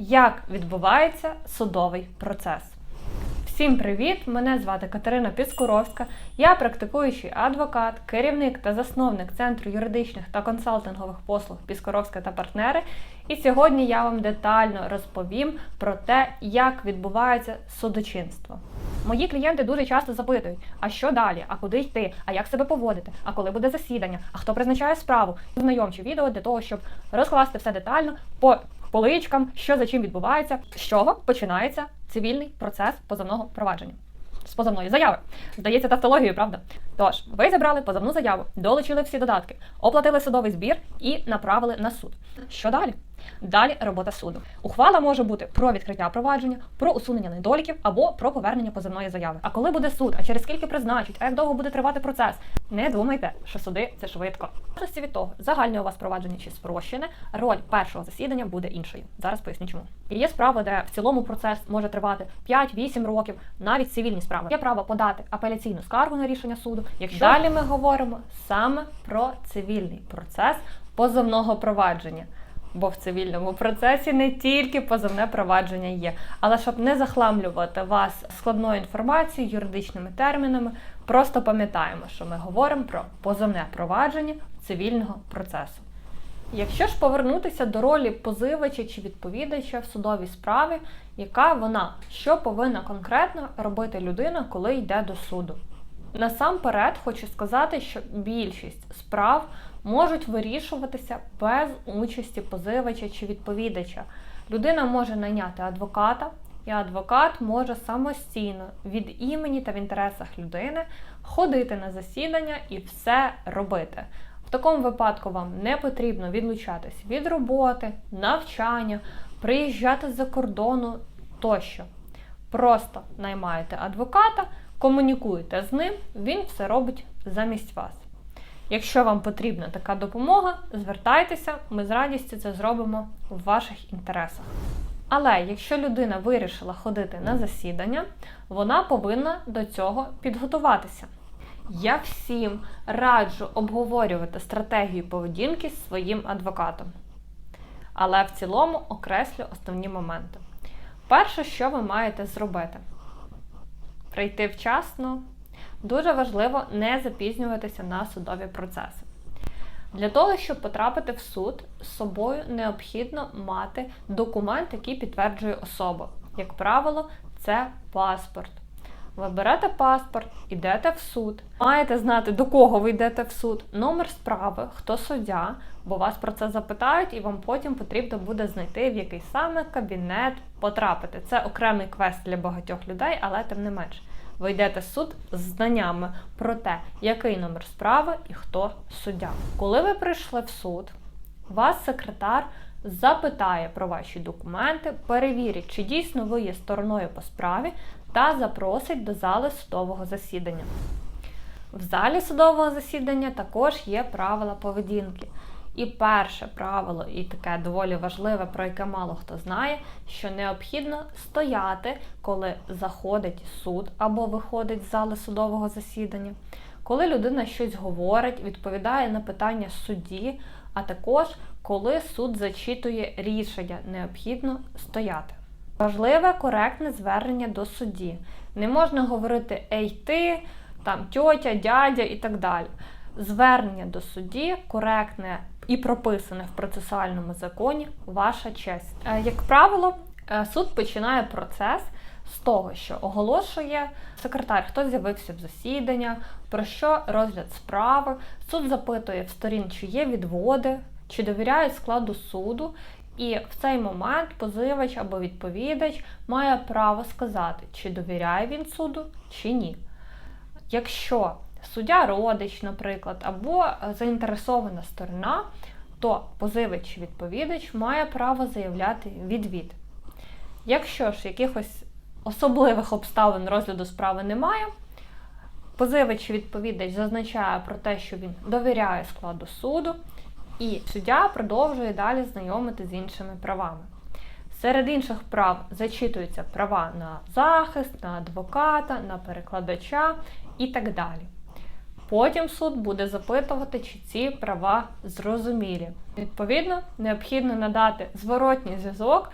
Як відбувається судовий процес? Всім привіт! Мене звати Катерина Піскуровська. Я практикуючий адвокат, керівник та засновник Центру юридичних та консалтингових послуг Піскуровська та партнери. І сьогодні я вам детально розповім про те, як відбувається судочинство. Мої клієнти дуже часто запитують: а що далі? А куди йти? А як себе поводити? А коли буде засідання? А хто призначає справу? Знайомчі відео для того, щоб розкласти все детально по поличкам, що за чим відбувається, з чого починається цивільний процес позовного провадження. З позовної заяви. Здається, тавтологією, правда? Тож, ви забрали позовну заяву, долучили всі додатки, оплатили судовий збір і направили на суд. Що далі? Далі робота суду. Ухвала може бути про відкриття провадження, про усунення недоліків або про повернення позовної заяви. А коли буде суд, а через скільки призначить, а як довго буде тривати процес? Не думайте, що суди це швидко. Залежності від того, загальне у вас провадження чи спрощене, роль першого засідання буде іншою. Зараз поясню чому. Є справи, де в цілому процес може тривати 5-8 років, навіть цивільні справи. Є право подати апеляційну скаргу на рішення суду. Якщо далі ми говоримо саме про цивільний процес позовного провадження. Бо в цивільному процесі не тільки позовне провадження є. Але щоб не захламлювати вас складною інформацією, юридичними термінами, просто пам'ятаємо, що ми говоримо про позовне провадження цивільного процесу. Якщо ж повернутися до ролі позивача чи відповідача в судовій справі, яка вона, що повинна конкретно робити людина, коли йде до суду? Насамперед хочу сказати, що більшість справ можуть вирішуватися без участі позивача чи відповідача. Людина може найняти адвоката, і адвокат може самостійно від імені та в інтересах людини ходити на засідання і все робити. В такому випадку вам не потрібно відлучатись від роботи, навчання, приїжджати з-за кордону тощо. Просто наймаєте адвоката, комунікуєте з ним, він все робить замість вас. Якщо вам потрібна така допомога, звертайтеся, ми з радістю це зробимо в ваших інтересах. Але якщо людина вирішила ходити на засідання, вона повинна до цього підготуватися. Я всім раджу обговорювати стратегію поведінки з своїм адвокатом. Але в цілому окреслю основні моменти. Перше, що ви маєте зробити, прийти вчасно. Дуже важливо не запізнюватися на судові процеси. Для того, щоб потрапити в суд, з собою необхідно мати документ, який підтверджує особу. Як правило, це паспорт. Ви берете паспорт, йдете в суд. Маєте знати, до кого ви йдете в суд, номер справи, хто суддя, бо вас про це запитають, і вам потім потрібно буде знайти, в який саме кабінет потрапити. Це окремий квест для багатьох людей, але тим не менш. Ви йдете в суд з знаннями про те, який номер справи і хто суддя. Коли ви прийшли в суд, вас секретар запитає про ваші документи, перевірить, чи дійсно ви є стороною по справі, та запросить до зали судового засідання. В залі судового засідання також є правила поведінки. І перше правило, і таке доволі важливе, про яке мало хто знає, що необхідно стояти, коли заходить суд або виходить з зали судового засідання, коли людина щось говорить, відповідає на питання судді, а також коли суд зачитує рішення, необхідно стояти. Важливе коректне звернення до судді. Не можна говорити ей ти, там тьотя, дядя і так далі. Звернення до судді коректне і прописане в процесуальному законі ваша честь. Е, Як правило, е, суд починає процес з того, що оголошує секретар, хто з'явився в засідання, про що розгляд справи. Суд запитує в сторін, чи є відводи, чи довіряють складу суду. І в цей момент позивач або відповідач має право сказати, чи довіряє він суду, чи ні. Якщо суддя родич, наприклад, або заінтересована сторона, то позивач чи відповідач має право заявляти відвід. Якщо ж якихось особливих обставин розгляду справи немає, позивач чи відповідач зазначає про те, що він довіряє складу суду, і суддя продовжує далі знайомити з іншими правами. Серед інших прав зачитуються права на захист, на адвоката, на перекладача і так далі. Потім суд буде запитувати, чи ці права зрозумілі. Відповідно, необхідно надати зворотній зв'язок,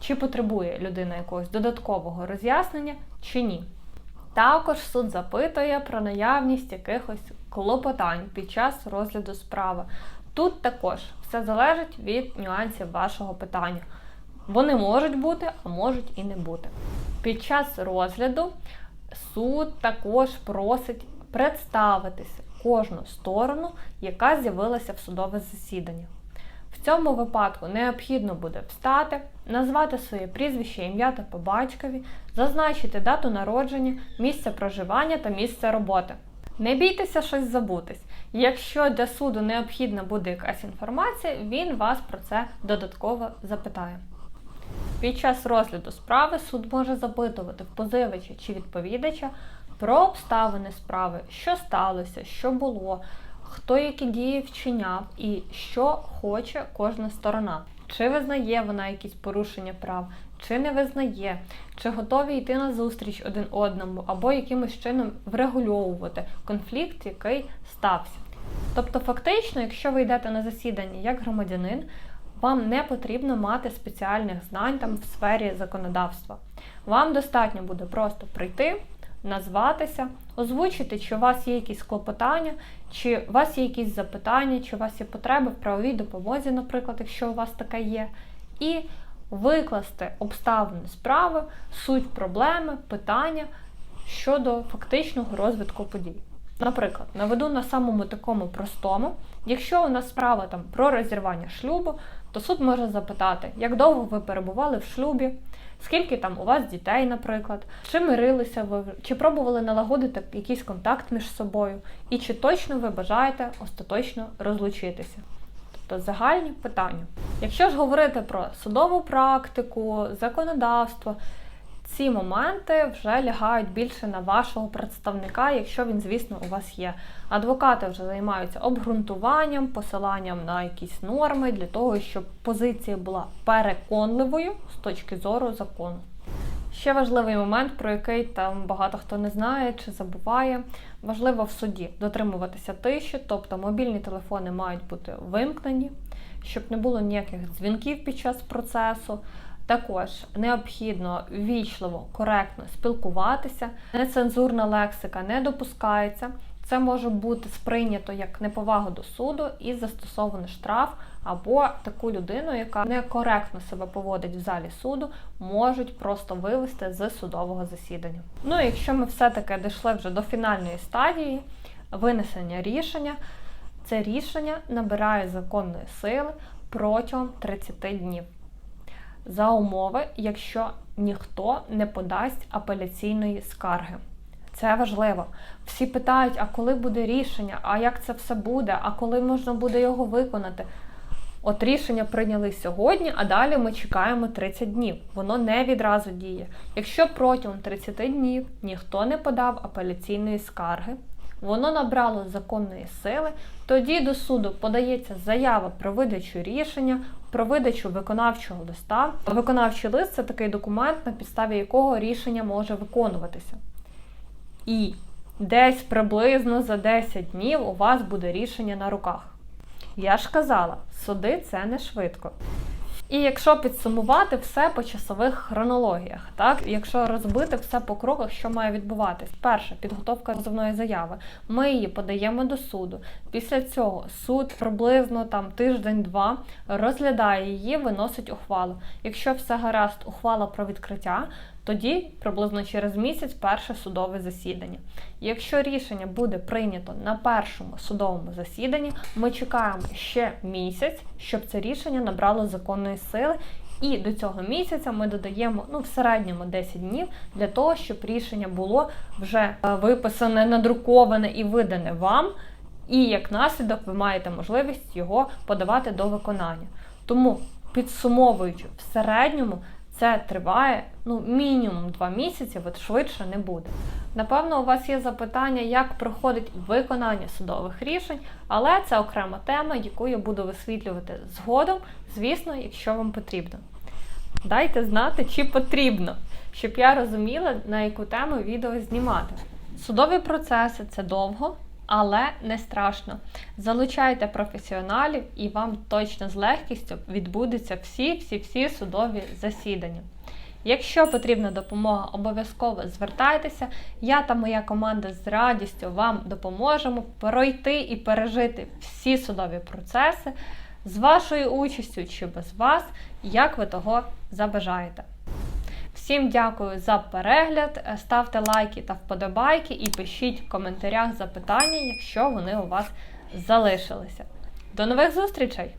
чи потребує людина якогось додаткового роз'яснення, чи ні. Також суд запитує про наявність якихось клопотань під час розгляду справи. Тут також все залежить від нюансів вашого питання. Вони можуть бути, а можуть і не бути. Під час розгляду суд також просить представитися кожну сторону, яка з'явилася в судове засідання. В цьому випадку необхідно буде встати, назвати своє прізвище, ім'я та по батькові, зазначити дату народження, місце проживання та місце роботи. Не бійтеся щось забутись. Якщо для суду необхідна буде якась інформація, він вас про це додатково запитає. Під час розгляду справи суд може запитувати в позивача чи відповідача про обставини справи, що сталося, що було, хто які дії вчиняв і що хоче кожна сторона. Чи визнає вона якісь порушення прав, чи не визнає, чи готові йти на зустріч один одному, або якимось чином врегульовувати конфлікт, який стався. Тобто, фактично, якщо ви йдете на засідання як громадянин, вам не потрібно мати спеціальних знань там в сфері законодавства. Вам достатньо буде просто прийти, назватися, озвучити, чи у вас є якісь клопотання, чи у вас є якісь запитання, чи у вас є потреби в правовій допомозі, наприклад, якщо у вас така є, і викласти обставини справи, суть проблеми, питання щодо фактичного розвитку подій. Наприклад, наведу на самому такому простому, якщо у нас справа там про розірвання шлюбу, то суд може запитати, як довго ви перебували в шлюбі, скільки там у вас дітей, наприклад, чи мирилися ви, чи пробували налагодити якийсь контакт між собою, і чи точно ви бажаєте остаточно розлучитися. Тобто загальні питання. Якщо ж говорити про судову практику, законодавство, ці моменти вже лягають більше на вашого представника, якщо він, звісно, у вас є. Адвокати вже займаються обґрунтуванням, посиланням на якісь норми для того, щоб позиція була переконливою з точки зору закону. Ще важливий момент, про який там багато хто не знає чи забуває. Важливо в суді дотримуватися тиші, тобто мобільні телефони мають бути вимкнені, щоб не було ніяких дзвінків під час процесу. Також необхідно ввічливо, коректно спілкуватися, нецензурна лексика не допускається. Це може бути сприйнято як неповага до суду і застосований штраф, або таку людину, яка некоректно себе поводить в залі суду, можуть просто вивести з судового засідання. Ну і якщо ми все-таки дійшли вже до фінальної стадії винесення рішення, це рішення набирає законної сили протягом 30 днів за умови, якщо ніхто не подасть апеляційної скарги. Це важливо. Всі питають, а коли буде рішення, а як це все буде, а коли можна буде його виконати. От рішення прийняли сьогодні, а далі ми чекаємо 30 днів. Воно не відразу діє. Якщо протягом 30 днів ніхто не подав апеляційної скарги, воно набрало законної сили, тоді до суду подається заява про видачу рішення, про видачу виконавчого листа. Виконавчий лист це такий документ, на підставі якого рішення може виконуватися. І десь приблизно за 10 днів у вас буде рішення на руках. Я ж казала, суди це не швидко. І якщо підсумувати все по часових хронологіях, так якщо розбити все по кроках, що має відбуватись, перше підготовка позовної заяви. Ми її подаємо до суду. Після цього суд приблизно там тиждень-два розглядає її, виносить ухвалу. Якщо все гаразд, ухвала про відкриття. Тоді приблизно через місяць перше судове засідання. Якщо рішення буде прийнято на першому судовому засіданні, ми чекаємо ще місяць, щоб це рішення набрало законної сили. І до цього місяця ми додаємо ну в середньому 10 днів для того, щоб рішення було вже е, виписане, надруковане і видане вам. І як наслідок ви маєте можливість його подавати до виконання. Тому підсумовуючи в середньому. Це триває ну, мінімум два місяці, от швидше не буде. Напевно, у вас є запитання, як проходить виконання судових рішень, але це окрема тема, яку я буду висвітлювати згодом, звісно, якщо вам потрібно. Дайте знати, чи потрібно, щоб я розуміла, на яку тему відео знімати. Судові процеси це довго, Але не страшно. Залучайте професіоналів, і вам точно з легкістю відбудуться всі-всі-всі судові засідання. Якщо потрібна допомога, обов'язково звертайтеся. Я та моя команда з радістю вам допоможемо пройти і пережити всі судові процеси з вашою участю чи без вас, як ви того забажаєте. Всім дякую за перегляд. Ставте лайки та вподобайки і пишіть в коментарях запитання, якщо вони у вас залишилися. До нових зустрічей!